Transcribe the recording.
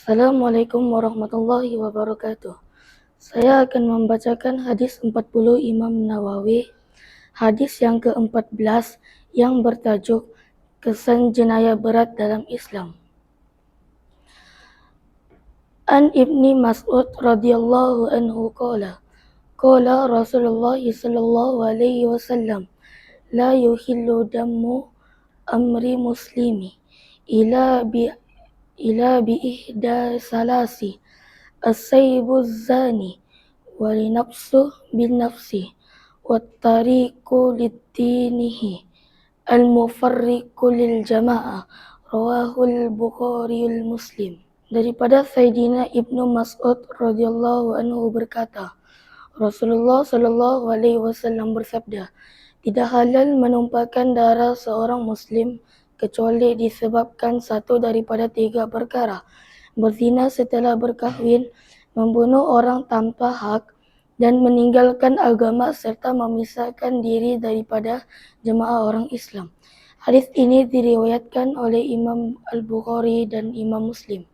Assalamualaikum warahmatullahi wabarakatuh. Saya akan membacakan hadis 40 Imam Nawawi. Hadis yang ke-14 yang bertajuk Kesan Jenayah Berat dalam Islam. An Ibni Mas'ud radhiyallahu anhu qala qala Rasulullah sallallahu alaihi wasallam la yuhillu damu amri muslimi ila bi wa li nafsu bin nafsi wa tariqu lidinihi al-mufarriqu lil jama'ah rawahul bukhari muslim daripada Sayyidina Ibnu Mas'ud radhiyallahu anhu berkata Rasulullah sallallahu alaihi wasallam bersabda tidak halal menumpahkan darah seorang muslim kecuali disebabkan satu daripada tiga perkara. Berzina setelah berkahwin, membunuh orang tanpa hak, dan meninggalkan agama serta memisahkan diri daripada jemaah orang Islam. Hadis ini diriwayatkan oleh Imam Al-Bukhari dan Imam Muslim.